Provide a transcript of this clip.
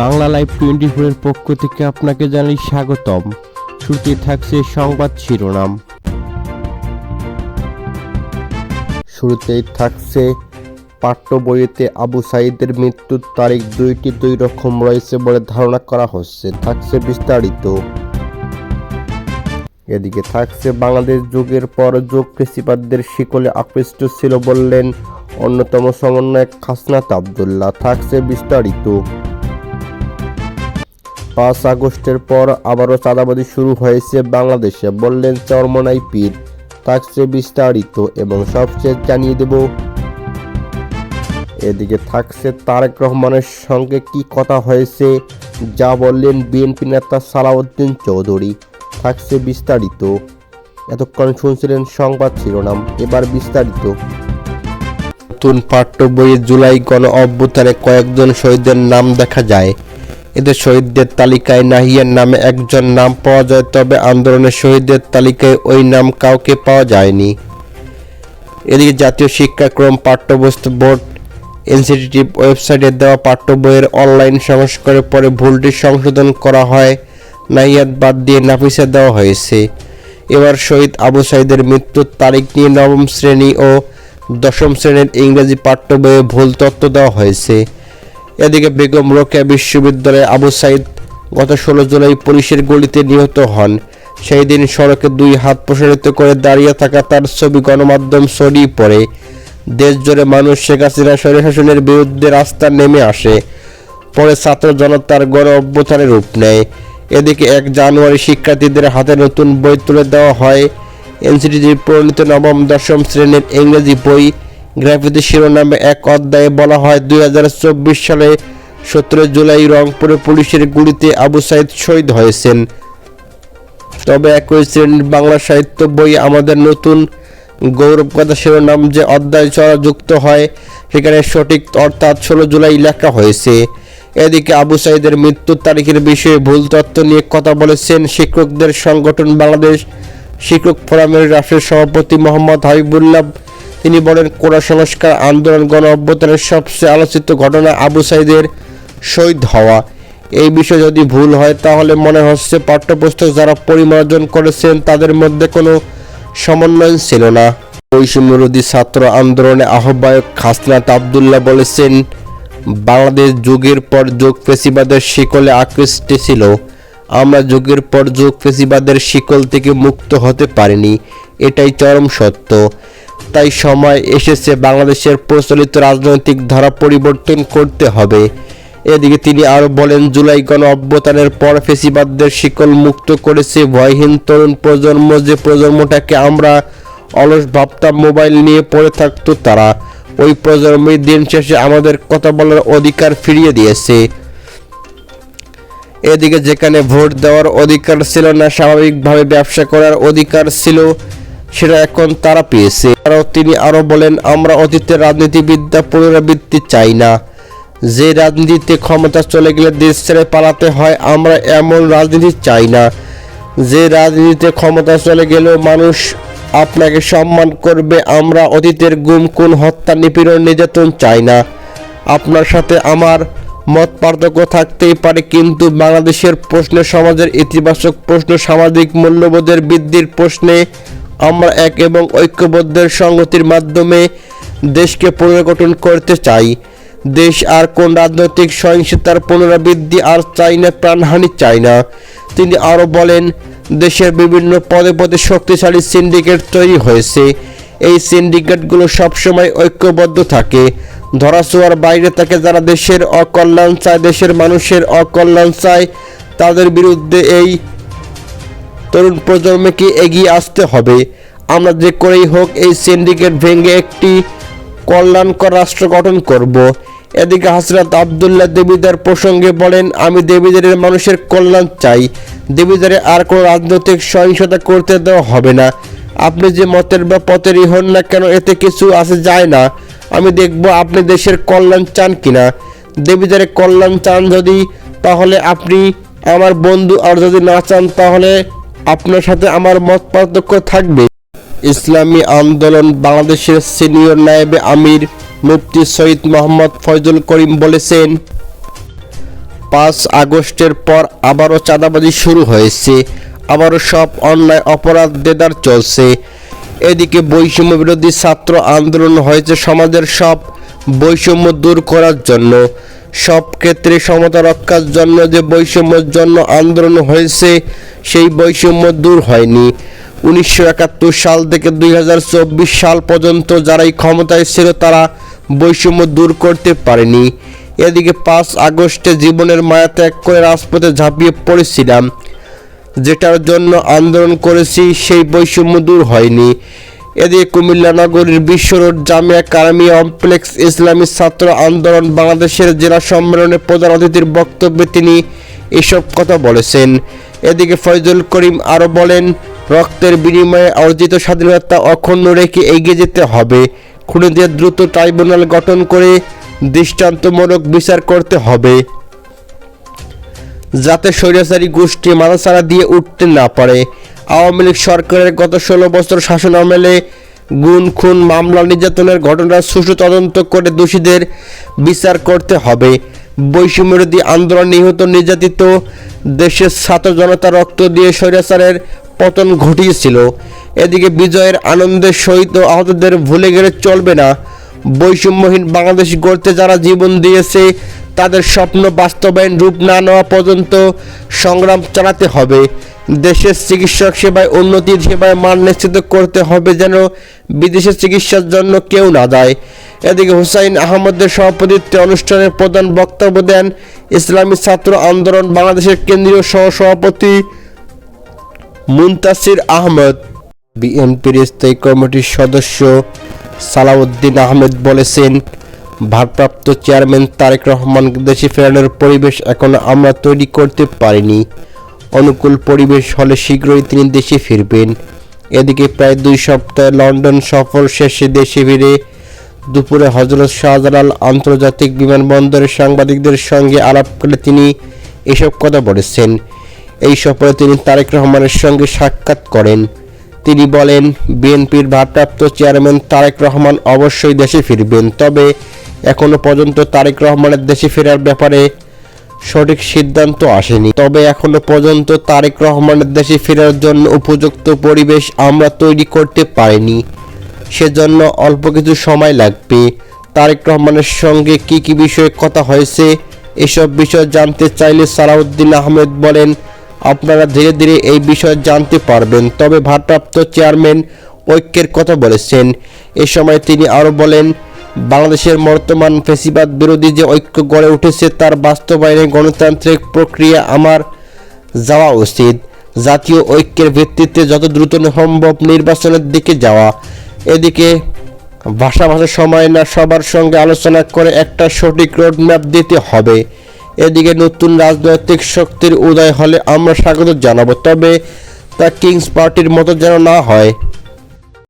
Bangla live twenty ফোরের পক্ষ থেকে আপনাকে জানাই স্বাগতম। শুরুতে থাকছে সংবাদ শিরোনাম। শুরুতেই থাকছে, পাঠ্য বইয়েতে আবু সাইদের মৃত্যুর তারিখ দুইটি দুই রকম রয়েছে বলে ধারণা করা হচ্ছে, থাকছে বিস্তারিত। এদিকে থাকছে, বাংলাদেশ যুগের পর যুগ কৃষিপাতদের শিকলে আকৃষ্ট ছিল বললেন অন্যতম সমন্বয়ক খাসনাত আবদুল্লাহ, থাকছে বিস্তারিত। পাঁচ আগস্টের পর আবারও চাঁদাবাজি শুরু হয়েছে বাংলাদেশে, বললেন চরমনাই পীর। থাকছে বিস্তারিত এবং সবচেয়ে জানিয়ে দেব, এদিকে থাকছে তারেক রহমানের সঙ্গে কি কথা হয়েছে যা বললেন বিএনপি নেতা সালাউদ্দিন চৌধুরী। থাকছে বিস্তারিত। এতক্ষণ শুনছিলেন সংবাদ শিরোনাম, এবার বিস্তারিত। নতুন পাঠ্য বইয়ে জুলাই গণ অভ্যুত্থানে কয়েকজন শহীদের নাম দেখা যায়। এদের শহীদদের তালিকায় নাহিয়ার নামে একজন নাম পাওয়া যায়, তবে আন্দোলনের শহীদদের তালিকায় ওই নাম কাউকে পাওয়া যায়নি। এদিকে জাতীয় শিক্ষাক্রম পাঠ্যবস্তু বোর্ড এনসিটিভ ওয়েবসাইটে দেওয়া পাঠ্য বইয়ের অনলাইন সংস্কারের পরে ভুলটি সংশোধন করা হয়। নাহিয়াত বাদ দিয়ে নাফিসে দেওয়া হয়েছে। এবার শহীদ আবু সাইদের মৃত্যুর তারিখ নিয়ে নবম শ্রেণি ও দশম শ্রেণির ইংরেজি পাঠ্য বইয়ে ভুল তথ্য দেওয়া হয়েছে। এদিকে বেগম রোকেয়া বিশ্ববিদ্যালয়ে আবু সাইদ গত ষোলো জুলাই পুলিশের গুলিতে নিহত হন। সেই দিন সড়কে দুই হাত প্রসারিত করে দাঁড়িয়ে থাকা তার ছবি গণমাধ্যম ছড়িয়ে পড়ে। দেশ জুড়ে মানুষ শেখ হাসিনা স্বৈরশাসনের বিরুদ্ধে রাস্তা নেমে আসে। পরে ছাত্র জনতার গণ অভ্যুত্থানের রূপ নেয়। এদিকে এক জানুয়ারি শিক্ষার্থীদের হাতে নতুন বই তুলে দেওয়া হয়। এনসিটিজি প্রণীত নবম, দশম শ্রেণির ইংরেজি বই গ্রাফিতি শিরোনামে এক অধ্যায়ে বলা হয়, দুই হাজার চব্বিশ সালে সতেরো জুলাই রংপুরে পুলিশের গুলিতে আবু সাইদ শহীদ হয়েছেন। তবে একই শ্রেণির বাংলা সাহিত্য বই আমাদের নতুন গৌরব কথা শিরোনাম যে অধ্যায় চড়া যুক্ত হয়, সেখানে সঠিক অর্থাৎ ষোলো জুলাই লেখা হয়েছে। এদিকে আবু সাইদের মৃত্যুর তারিখের বিষয়ে ভুল তথ্য নিয়ে কথা বলেছেন শিক্ষকদের সংগঠন বাংলাদেশ শিক্ষক ফোরামের রাষ্ট্রের সভাপতি মোহাম্মদ হাবিবুল্লাহ তিনি বলেন কোটা সংস্কার, আন্দোলন, গণ অভ্যুত্থানের সবচেয়ে আলোচিত ঘটনা আবু সাইদের শহীদ হওয়া। এই বিষয়ে যদি ভুল হয়, তাহলে মনে হচ্ছে পাঠ্যপুস্তক যারা পরিমার্জন করেছেন, তাদের মধ্যে কোনো সমন্বয় ছিল না। বৈষম্যবিরোধী ছাত্র আন্দোলনে আহ্বায়ক খাসনাত আবদুল্লাহ বলেছেন, বাংলাদেশ যুগের পর যুগ ফেসিবাদের শিকলে আকৃষ্ট ছিল। আমরা যুগের পর যুগ ফেসিবাদের শিকল থেকে মুক্ত হতে পারিনি, এটাই চরম সত্য। তাই সময় এসেছে বাংলাদেশের প্রচলিত রাজনৈতিক ধারা পরিবর্তন করতে হবে। এদিকে তিনি আরও বলেন, জুলাই গণ অভ্যুত্থানের পর ফেসিবাদদের শিকল মুক্ত করেছে ভয়হীন তরুণ প্রজন্ম, যে প্রজন্মটাকে আমরা অলস ভাবতাম মোবাইল নিয়ে পড়ে থাকতো তারা। ওই প্রজন্মের দিন শেষে আমাদের কথা বলার অধিকার ফিরিয়ে দিয়েছে। এদিকে যেখানে ভোট দেওয়ার অধিকার ছিল না, স্বাভাবিকভাবে ব্যবসা করার অধিকার ছিল, সেটা এখন তারা পেয়েছে। আরও তিনি আরও বলেন, আমরা অতীতের রাজনীতিবিদ্যা পুনরাবৃত্তি চাই না। যে রাজনীতিতে ক্ষমতা চলে গেলে দেশ ছেড়ে পালাতে হয়, আমরা এমন রাজনীতি চাই না। যে রাজনীতিতে ক্ষমতা চলে গেলেও মানুষ আপনাকে সম্মান করবে, আমরা অতীতের গুম, খুন, হত্যা, নিপীড়ন, নির্যাতন চাই না। আপনার সাথে আমার মত পার্থক্য থাকতেই পারে, কিন্তু বাংলাদেশের প্রশ্নে, সমাজের ইতিবাচক প্রশ্ন, সামাজিক মূল্যবোধের বৃদ্ধির প্রশ্নে আমরা এক এবং ঐক্যবদ্ধের সংগতির মাধ্যমে দেশকে পুনর্গঠন করতে চাই। দেশ আর কোন রাজনৈতিক সহিংসতার পুনরাবৃত্তি আর চাই না, প্রাণহানি চাই না। তিনি আরও বলেন, দেশের বিভিন্ন পদে পদে শক্তিশালী সিন্ডিকেট তৈরি হয়েছে। এই সিন্ডিকেটগুলো সবসময় ঐক্যবদ্ধ থাকে। ধরাছোঁয়ার বাইরে থাকে যারা দেশের অকল্যাণ চায়, দেশের মানুষের অকল্যাণ চায়, তাদের বিরুদ্ধে এই তরুণ প্রজন্মকে এগিয়ে আসতে হবে। আমরা যে করেই হোক এই সিন্ডিকেট ভেঙে একটি কল্যাণকর রাষ্ট্র গঠন করব। এদিকে হাসরাত আবদুল্লাহ দেবিদার প্রসঙ্গে বলেন, আমি দেবিদারের মানুষের কল্যাণ চাই। দেবিদারে আর কোনো রাজনৈতিক সহিংসতা করতে দেওয়া হবে না। আপনি যে মতের বা পথেরই হন না কেন, এতে কিছু আসে যায় না। আমি দেখব আপনি দেশের কল্যাণ চান কিনা। দেবিদারে কল্যাণ চান যদি, তাহলে আপনি আমার বন্ধু আর যদি না চান, তাহলে আপনার সাথে আমার মত পার্থক্য থাকবে। ইসলামী আন্দোলন বাংলাদেশের সিনিয়র নায়েবে আমির মুফতি সৈয়দ মোহাম্মদ ফয়জুল করিম বলেছেন, পাঁচ আগস্টের পর আবারও চাঁদাবাজি শুরু হয়েছে, আবারও সব অন্যায় অপরাধ দেদার চলছে। এদিকে বৈষম্য বিরোধী ছাত্র আন্দোলন হয়েছে সমাজের সব বৈষম্য দূর করার জন্য। সব ক্ষেত্রে সমতা রক্ষার জন্য যে বৈষম্যের জন্য আন্দোলন হয়েছে, সেই বৈষম্য দূর হয়নি। উনিশশো একাত্তর সাল থেকে দুই হাজার চব্বিশ সাল পর্যন্ত যারাই ক্ষমতায় ছিল, তারা বৈষম্য দূর করতে পারেনি। এদিকে পাঁচ আগস্টে জীবনের মায়া ত্যাগ করে রাজপথে ঝাঁপিয়ে পড়েছিলাম। যেটার জন্য আন্দোলন করেছি, সেই বৈষম্য দূর হয়নি। এদিকে কুমিল্লা নগরীর বিশ্ব রোড জামিয়া কারামিয়া কমপ্লেক্স ইসলামী ছাত্র আন্দোলন বাংলাদেশের জেলা সম্মেলনে প্রধান অতিথির বক্তব্যে তিনি এসব কথা বলেছেন। এদিকে ফয়জুল করিম আরও বলেন, রক্তের বিনিময়ে অর্জিত স্বাধীনতা অক্ষুণ্ণ রেখে এগিয়ে যেতে হবে। খুনিদের দ্রুত ট্রাইব্যুনাল গঠন করে দৃষ্টান্তমূলক বিচার করতে হবে। যাতে স্বৈরাচারী গোষ্ঠী মাথাছাড়া দিয়ে উঠতে না পারে। আওয়ামী লীগ সরকারের গত ষোলো বছর শাসন আমলে গুণ খুন মামলা নির্যাতনের ঘটনার সুষ্ঠু তদন্ত করে দোষীদের বিচার করতে হবে। বৈষম্যবিরোধী আন্দোলন নিহত নির্যাতিত দেশের ছাত্র জনতা রক্ত দিয়ে স্বৈরাচারের পতন ঘটিয়েছিল। এদিকে বিজয়ের আনন্দের সহিত আহতদের ভুলে গেলে চলবে না। বৈষম্যহীন বাংলাদেশ গড়তে যারা জীবন দিয়েছে, তাদের স্বপ্ন বাস্তবায়ন রূপ না নেওয়া পর্যন্ত সংগ্রাম চালাতে হবে। দেশের চিকিৎসক সেবায় উন্নতির সেবায় মান নিশ্চিত করতে হবে যেন বিদেশে চিকিৎসার জন্য কেউ না যায়। এদিকে হুসাইন আহমদের সভাপতিত্বে অনুষ্ঠানের প্রধান বক্তব্য দেন ইসলামী ছাত্র আন্দোলন বাংলাদেশের কেন্দ্রীয় সহ সভাপতি মুনতাসির আহমদ। বিএনপির স্থায়ী কমিটির সদস্য সালাউদ্দিন আহমেদ বলেছেন, ভারপ্রাপ্ত চেয়ারম্যান তারেক রহমান দেশে ফেরানোর পরিবেশ এখনও আমরা তৈরি করতে পারিনি। অনুকূল পরিবেশ হলে শীঘ্রই তিনি দেশে ফিরবেন। এদিকে প্রায় দুই সপ্তাহ লন্ডন সফর শেষে দেশে ফিরে দুপুরে হজরত শাহজালাল আন্তর্জাতিক বিমানবন্দরে সাংবাদিকদের সঙ্গে আলাপ করে তিনি এসব কথা বলেছেন। এই সফরে তিনি তারেক রহমানের সঙ্গে সাক্ষাৎ করেন। তিনি বলেন, বিএনপির ভারপ্রাপ্ত চেয়ারম্যান তারেক রহমান অবশ্যই দেশে ফিরবেন, তবে এখনও পর্যন্ত তারেক রহমানের দেশে ফেরার ব্যাপারে সঠিক সিদ্ধান্ত আসেনি। তবে এখনও পর্যন্ত তারেক রহমানের দেশে ফেরার জন্য উপযুক্ত পরিবেশ আমরা তৈরি করতে পারিনি। সেজন্য অল্প কিছু সময় লাগবে। তারেক রহমানের সঙ্গে কি কি বিষয়ে কথা হয়েছে, এসব বিষয় জানতে চাইলে সালাউদ্দিন আহমেদ বলেন আপনারা ধীরে ধীরে এই বিষয়ে জানতে পারবেন। তবে ভারপ্রাপ্ত চেয়ারম্যান ঐক্যের কথা বলেছেন। এ সময় তিনি আরও বলেন, বাংলাদেশের বর্তমান ফেসিবাদ বিরোধী যে ঐক্য গড়ে উঠেছে তার বাস্তবায়নে গণতান্ত্রিক প্রক্রিয়া আমার যাওয়া উচিত। জাতীয় ঐক্যের ভিত্তিতে যত দ্রুত সম্ভব নির্বাচনের দিকে যাওয়া। এদিকে ভাষা ভাষা সময় না সবার সঙ্গে আলোচনা করে একটা সঠিক রোডম্যাপ দিতে হবে। এদিকে নতুন রাজনৈতিক শক্তির উদয় হলে আমরা স্বাগত জানাব, তবে তা কিংস পার্টির মতো যেন না হয়।